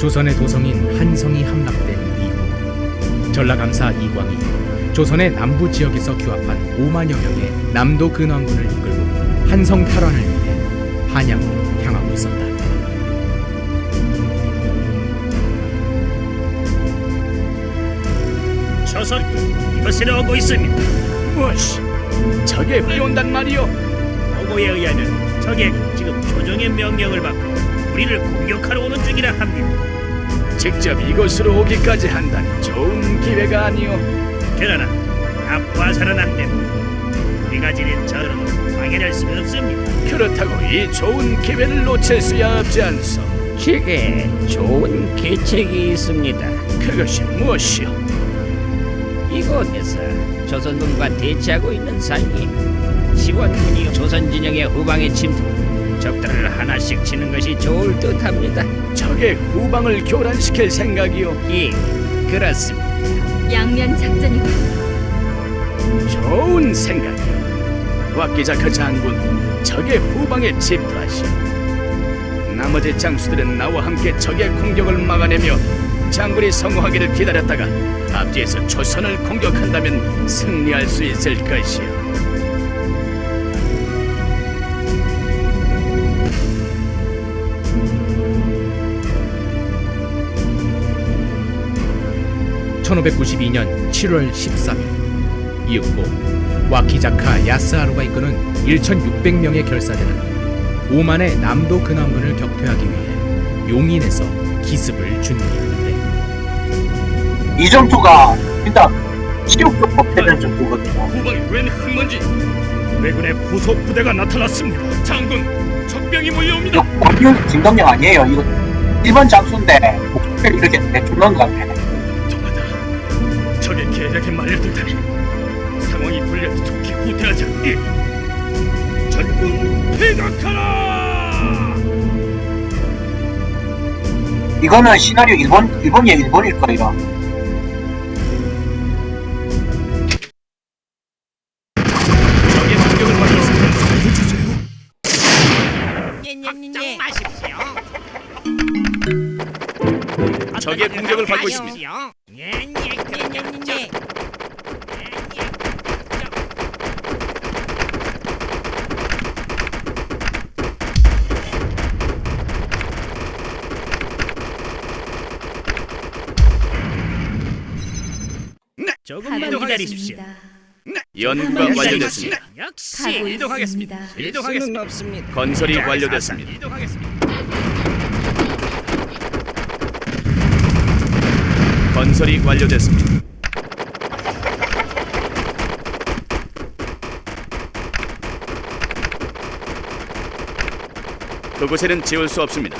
조선의 도성인 한성이 함락된 이후 전라감사 이광이 조선의 남부 지역에서 규합한 5만여 명의 남도 근왕군을 이끌고 한성 탈환을 위해 한양으로 향하고 있었다. 조선 이것을 오고 있습니다. 무엇이? 적에 흘려온단 말이오? 보고에 의하면 적이 지금 조정의 명령을 받고 우리를 공격하러 오는 중이라 합니다. 직접 이곳으로 오기까지 한다니 좋은 기회가 아니오. 그러나 나빠서는 안 됩니다. 우리가 지닌 저는 방해할 수 없습니다. 그렇다고 이 좋은 기회를 놓칠 수야 없지 않소. 제게 좋은 계책이 있습니다. 그것이 무엇이오? 이곳에서 조선군과 대치하고 있는 사이에 시원군이 조선 진영의 후방에 침투 적들을 하나씩 치는 것이 좋을 듯합니다. 적의 후방을 교란시킬 생각이오. 예, 그렇습니다. 양면 작전이고 좋은 생각이오. 왁기자카 장군, 적의 후방에 집도하시오. 나머지 장수들은 나와 함께 적의 공격을 막아내며 장군이 성공하기를 기다렸다가 앞뒤에서 조선을 공격한다면 승리할 수 있을 것이오. 1592년 7월 13일 이윽고 와키자카 야스하루가 이끄는 1,600명의 결사대는 오만의 남도 근왕군을 격퇴하기 위해 용인에서 기습을 준비하는데 이 전투가 일단 치욕적 법대전 전투거든요. 후방에 웬 흙먼지? 왜군의 후속 부대가 나타났습니다. 장군, 적병이 몰려옵니다. 광역 진검령 아니에요. 이거 일반 장수인데 목표를 이렇게 내주는 것 같아. 계략에 말려들다니 상황이 불리하니 좋게 후퇴하자. 예. 전군 퇴각하라! 이거는 시나리오 일본 일본이야 일본일 거예요. 적의 공격을 받고 있습니다. 걱정 마십시오. 적의 공격을 받고 있습니다. 예, 예, 예, 예. 조금만 기다리십시오. 있습니다. 연구가 가만히 완료됐습니다. 역시 가고 이동하겠습니다. 있습니다. 이동하겠습니다. 없습니다. 건설이 자, 완료됐습니다. 이동하겠습니다. 건설이 완료됐습니다. 그곳에는 지울 수 없습니다.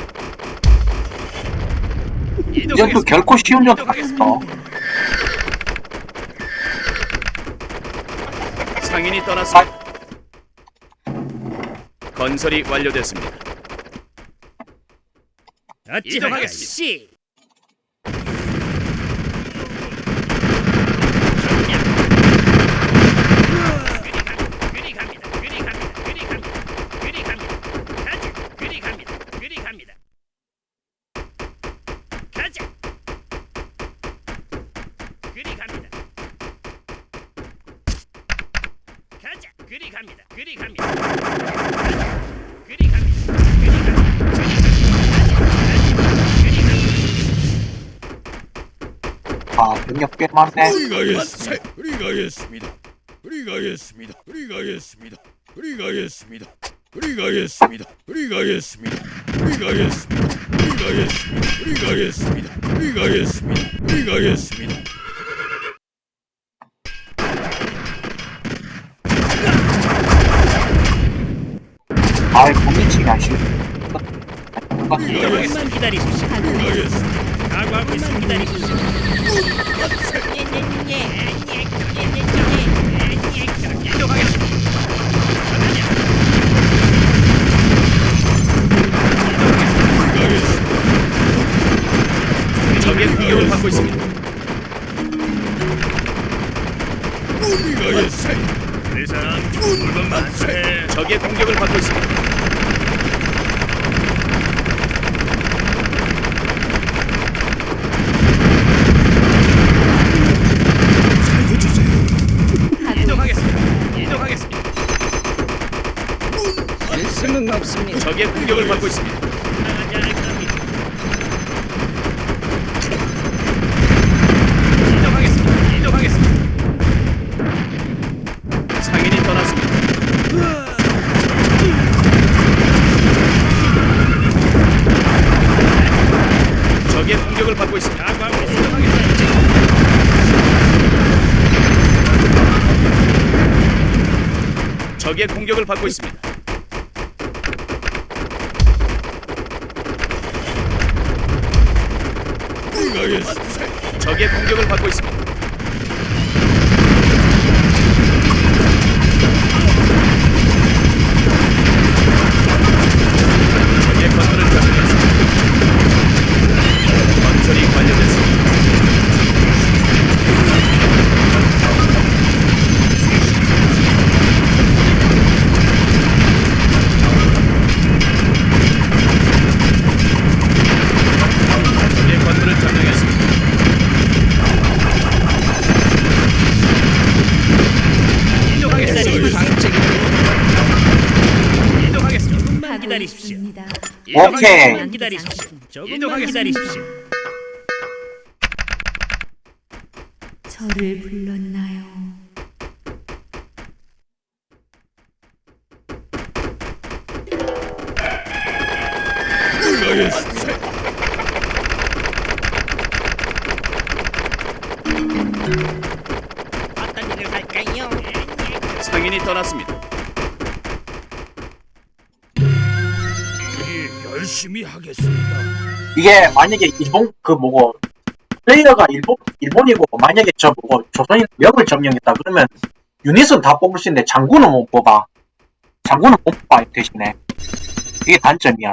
이 전투 결코 쉬운 전투 아니었어. 상인이 떠났습니다. 건설이 완료됐습니다. 어찌하겠습니다. 그 아 병력 꽤 많네. 우리 가겠습니다. 우리 가겠습니다. 우리 가겠습니다. 우리 가겠습니다. 우리 가겠습니다. 우리 가겠습니다. 우리 가겠습니다. 우리 가겠습니다. 우리 가겠습니다. 우리 가겠습니다. 우리 가겠습니다. 우리 가겠습니다. 아 공미치기 아쉬워. 조금만 기다리십시오. 가고 가겠습니다. 각오하고 있습니다. 기다리십시오. 적의 공격을 받고 있습니다. 상인이 떠났습니다. 적의 공격을 받고 있습니다. 적의 공격을 받고 있습니다. 적의 공격을 받고 있습니다. 오케이. 조금만 기다리십시오. 조금만 이동하겠습니다. 기다리십시오. 저를 불렀나요? 이게 만약에 일본 그 뭐고 플레이어가 일본 일본이고 만약에 저 뭐고 조선인 명을 점령했다 그러면 유닛은 다 뽑을 수 있는데 장군은 못 뽑아. 장군은 못 뽑아 대신에 이게 단점이야.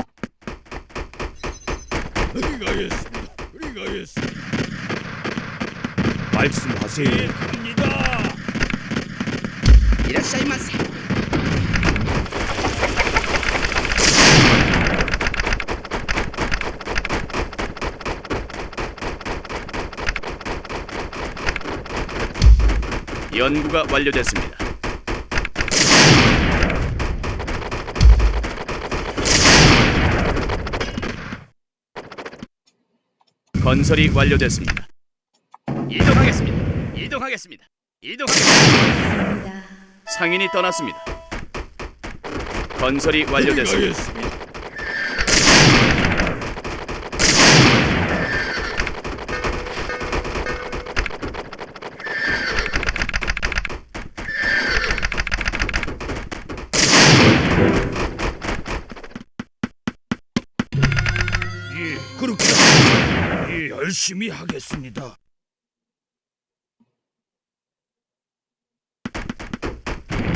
우리가 있습니다. 우리가 있습니다. 말씀하세요. 갑니다. 이라시마세. 연구가 완료됐습니다. 건설이 완료됐습니다. 이동하겠습니다. 이동하겠습니다. 이동하겠습니다. 상인이 떠났습니다. 건설이 완료됐습니다. 열심히 하겠습니다.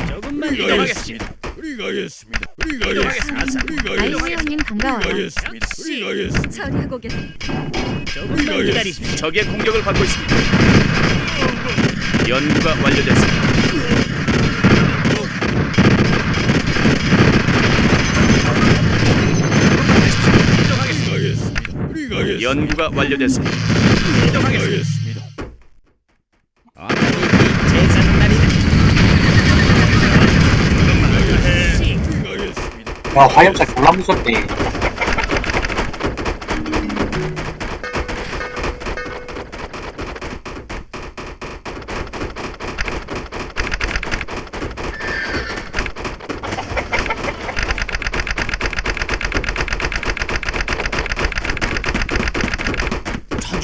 조금만 이동하겠습니다. 있습니다. 우리가 있습니다. 우리가 이동하겠습니다. 있습니다. 우리가 아이스 있습니다. 형님 반가워요. 우리가 있습니다. 우리가 있습니다. 처리하고 계십니다. 조금만 기다리십시오. 적의 공격을 받고 있습니다. 연구가 완료됐습니다. 우리가 있습니다. 우리가 있습니다. 연구가 완료됐습니다. 있습니다. 야 화염차 졸라 무섭대.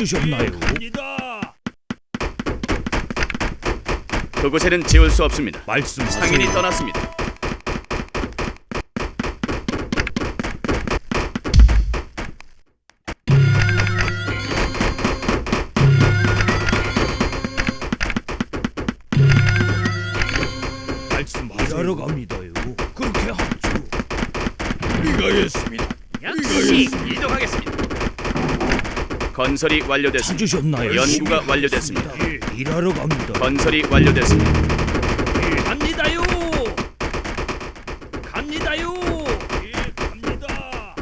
찾으셨나요? 갑니다. 그곳에는 지울 수 없습니다. 말씀하세요. 상인이 떠났습니다. 말씀하세요. 일하러 갑니다요. 그렇게 하죠. 우리가 있습니다. 역시 이동하겠습니다. 건설이 완료됐습니다. 찾으셨나요? 연구가 완료됐습니다. 예, 일하러 갑니다. 건설이 완료됐습니다. 갑니다요. 갑니다요. 예, 갑니다.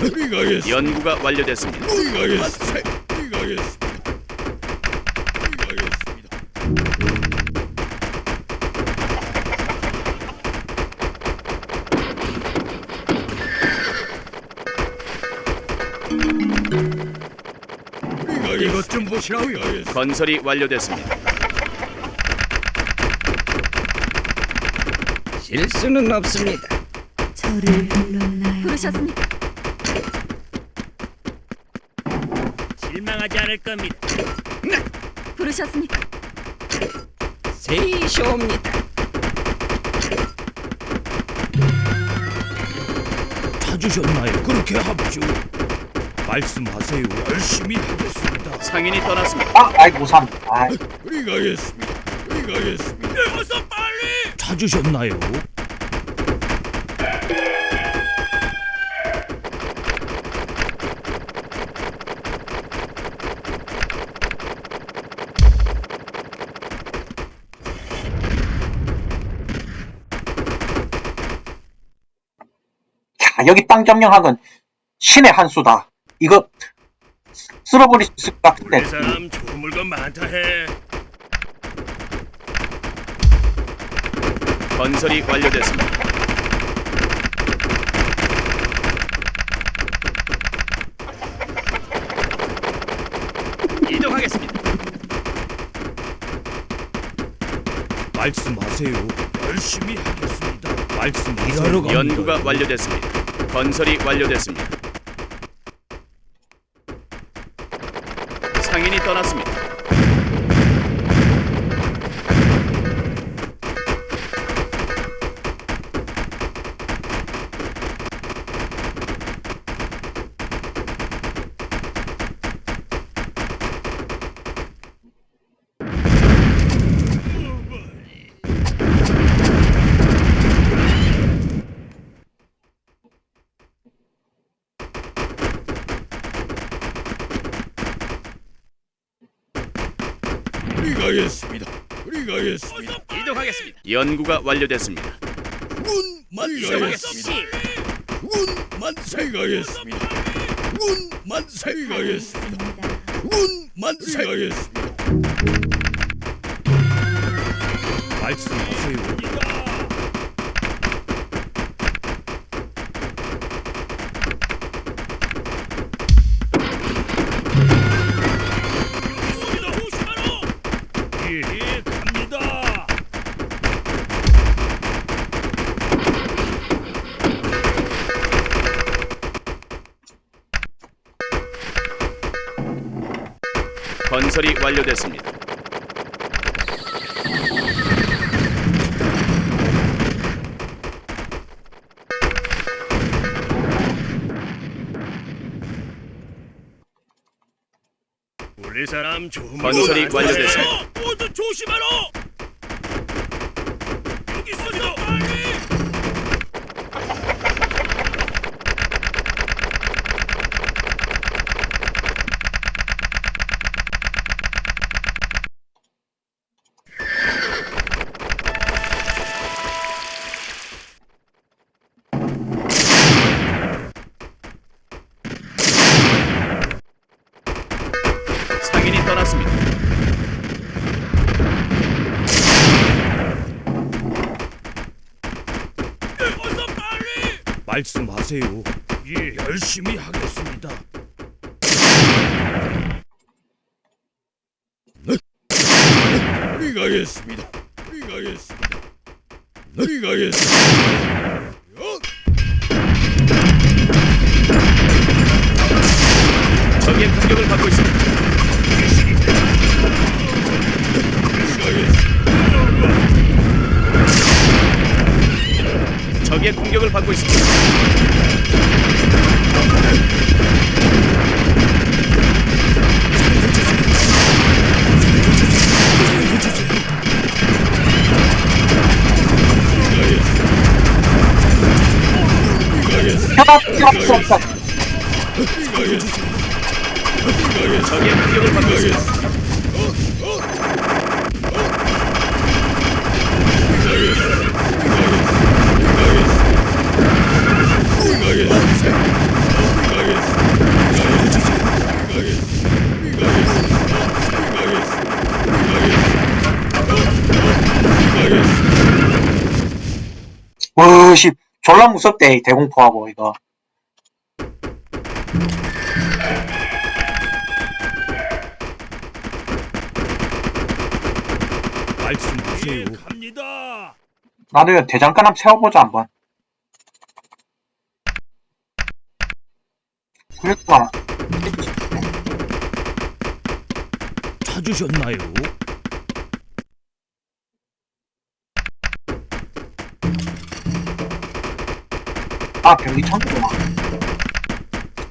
우리가 있습니다. 연구가 완료됐습니다. 우리가 있습 좀 보시라고요. 건설이 완료됐습니다. 실수는 없습니다. 저를 불렀나요? 부르셨습니까? 실망하지 않을 겁니다. 부르셨습니까? 세이쇼입니다. 찾으셨나요? 그렇게 합주. 말씀하세요. 열심히 하겠습니다. 상인이 떠났습니다. 아, 아이고, 산. 아이, 우리 가겠습니다. 우리 가겠습니다. 어서 빨리. 찾으셨나요? 야, 여기 땅 점령학은 신의 한 수다. 이거 쓸어버릴 수 있을 것 같은데. 내 사람 좋은 물건 많다 해. 건설이 완료됐습니다. 이동하겠습니다. 말씀하세요. 열심히 하겠습니다. 말씀하세요. 연구가 완료됐습니다. 건설이 완료됐습니다. 상인이 떠났습니다. 우리 가겠습니다. 우리 가겠습니다. 이동하겠습니다. 연구가 완료됐습니다. 군 만세 가겠습니다. 군 만세 가겠습니다. 군 만세 가겠습니다. 군 만세 가겠습니다. 말씀 하세요. 완료됐습니다. 우리 사람 좋은 건설이 물건 많다 해. 완료됐습니다. 모두 조심하라. 여기 있습니다. 빨리. 상인이 떠났습니다. 어서 빨리. 말씀하세요. 예, 열심히 하겠습니다. 네. 우리 가겠습니다. 우리 가겠습니다. 우 졸라 무섭대 대공포하고 이거 말씀 주세요. 예, 갑니다. 나도 이거 대장간함 채워보자 한번 그랬구나 찾으셨나요? 아 병기 천구구나.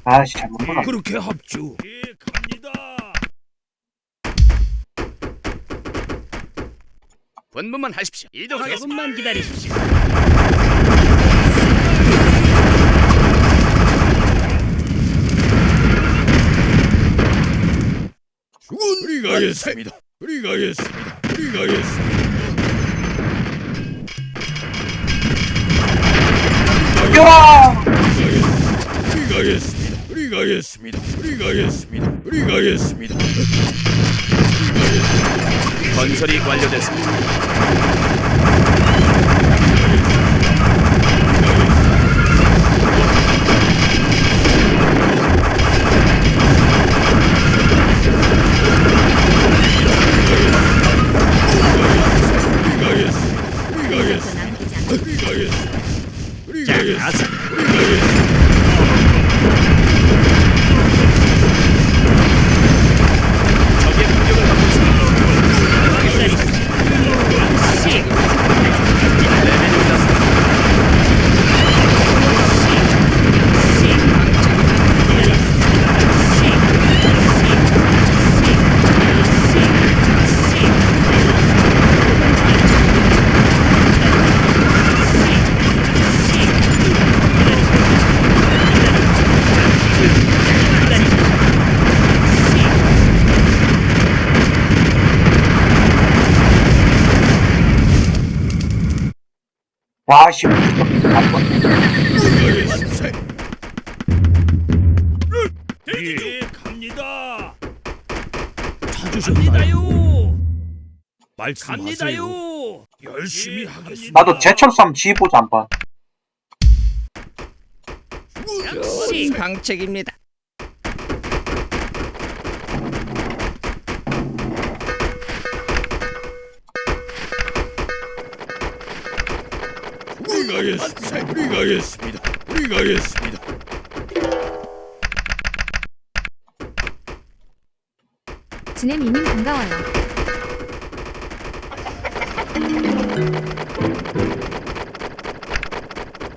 아씨 잘못 눌렀네. 그렇게 합주. 예, 갑니다. 본분만 하십시오. 이동하겠습니다. 조금만 기다리십시오. 죽은 우리 가겠습니다. 우리 가겠습니다. 우리 가겠습니다. 뛰어라! 우리 가겠습니다. 우리 가겠습니다. 우리 가겠습니다. 우리 가겠습니다. 건설이 완료됐습니다. 와씨 예, 갑니다. 찾으셨나요? 말씀하세요. 열심히 하겠습니다. 나도 제철소 한번 지어보자 한번. 좋은 방책입니다. 가겠습니다. 우리 가겠습니다. 우리 가겠습니다. 지네미님 반가워요.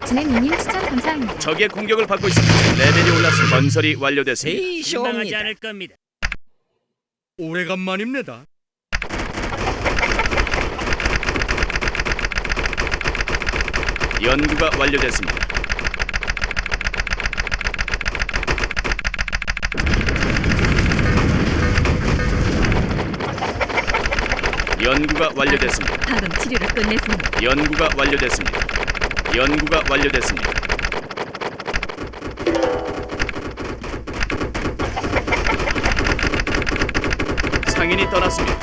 지네미님 추천 감사합니다. 적의 공격을 받고 있습니다. 레벨이 올랐습니다. 건설이 완료됐습니다. 실망하지 제이쇼입니다. 않을 겁니다. 오래간만입니다. 연구가 완료됐습니다. 연구가 완료됐습니다. 방금 치료를 끝냈습니다. 연구가 완료됐습니다. 연구가 완료됐습니다. 상인이 떠났습니다.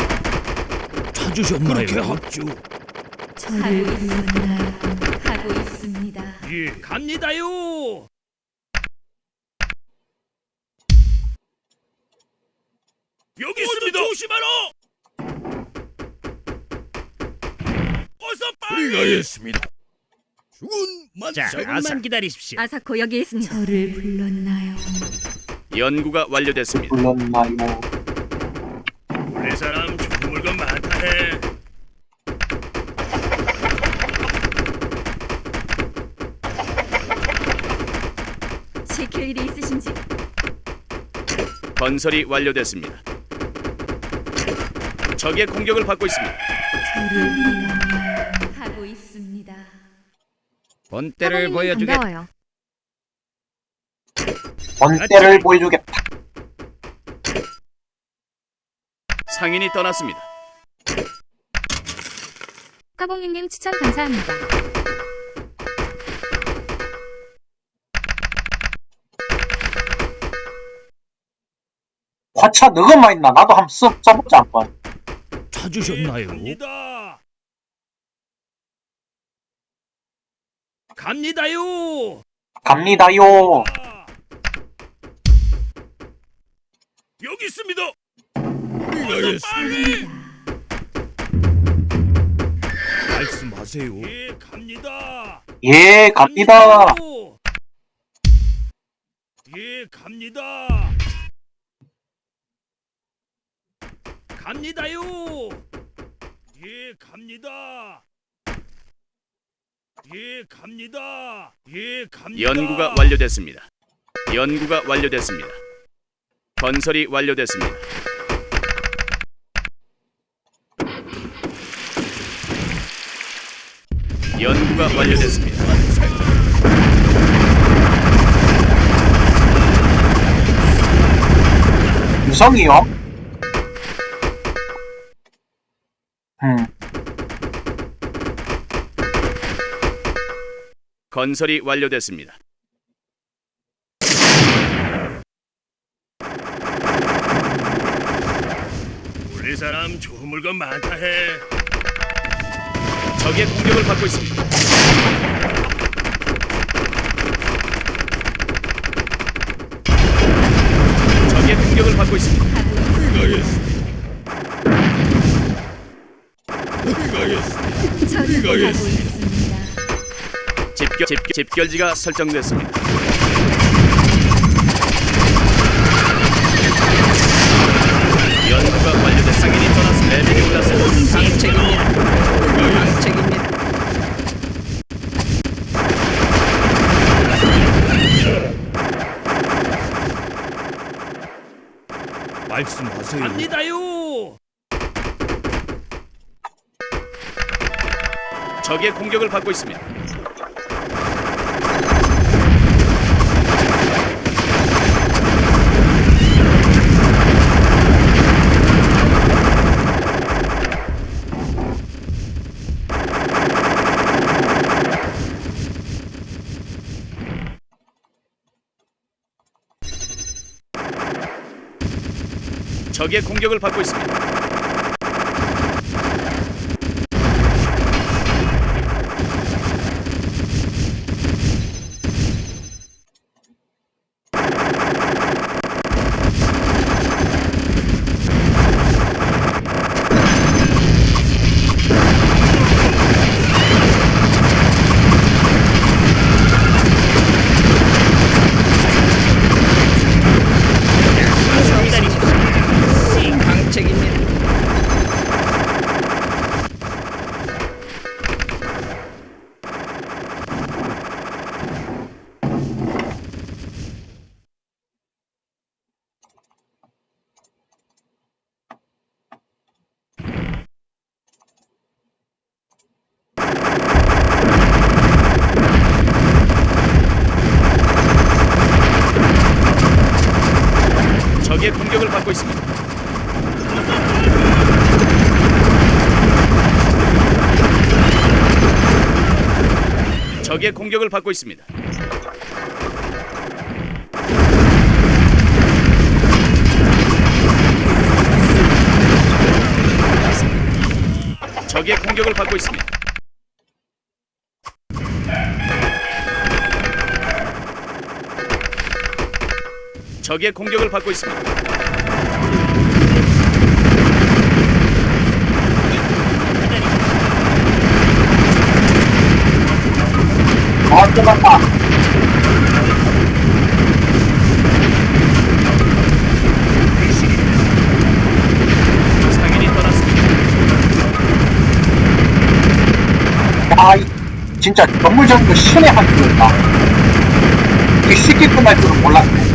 찾으셨나요? 그렇게 합주. 저를 있습니다. 예, 갑니다요. 여기 있습니다. 조심하라. 어서 빨리. 가겠습니다. 죽은 자. 조금만 기다리십시오. 아사코 여기 있습니다. 저를 불렀나요? 연구가 완료됐습니다. 불렀나요? 우리 사람 좋은 물건 많다 해. 시킬 일이 있으신지 건설이 완료됐습니다. 적의 공격을 받고 있습니다. 하고 있습니다. 본때를 보여주겠다. 반가워요. 번때를 보여주겠다. 상인이 떠났습니다. 까봉이님 추천 감사합니다. 화차 너가만 있나? 나도 한번 써, 써보자 한번. 찾으셨나요? 갑니다. 갑니다요. 갑니다요. 아. 여기 있습니다. 어서. 빨리. 말씀하세요. 말씀하세요. 예, 갑니다. 예, 갑니다. 갑니다요. 예, 갑니다. 갑니다요. 예, 갑니다. 예, 갑니다. 예, 갑니다. 연구가 완료됐습니다. 연구가 완료됐습니다. 건설이 완료됐습니다. 연구가 완료됐습니다. 유성이요? 음, 건설이 완료됐습니다. 우리 사람 좋은 물건 많다 해. 적의 공격을 받고 있습니다. 적의 공격을 받고 있습니다. 예. 있습니다. 집결, 집, 집결지가 설정됐습니다. 연구가 완료된 상인이 떠났습니다. 레벨이 올랐습니다. 방책입니다. 방책입니다. 말씀하세요. 적의 공격을 받고 있습니다. 적의 공격을 받고 있습니다. 적의 공격을 받고 있습니다. 적의 공격을 받고 있습니다. 적의 공격을 받고 있습니다. 상인이 떠났습니다. 아, 이- 진짜 건물 정도 신의 한 수였다. 이게 쉽게 끝날 줄은 몰랐네.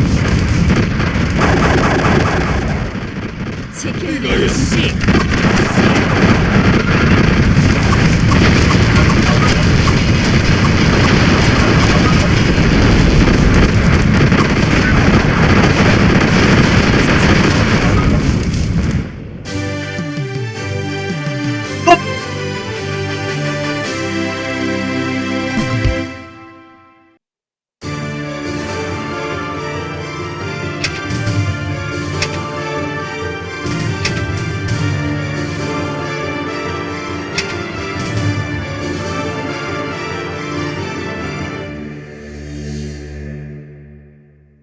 일이 있으신지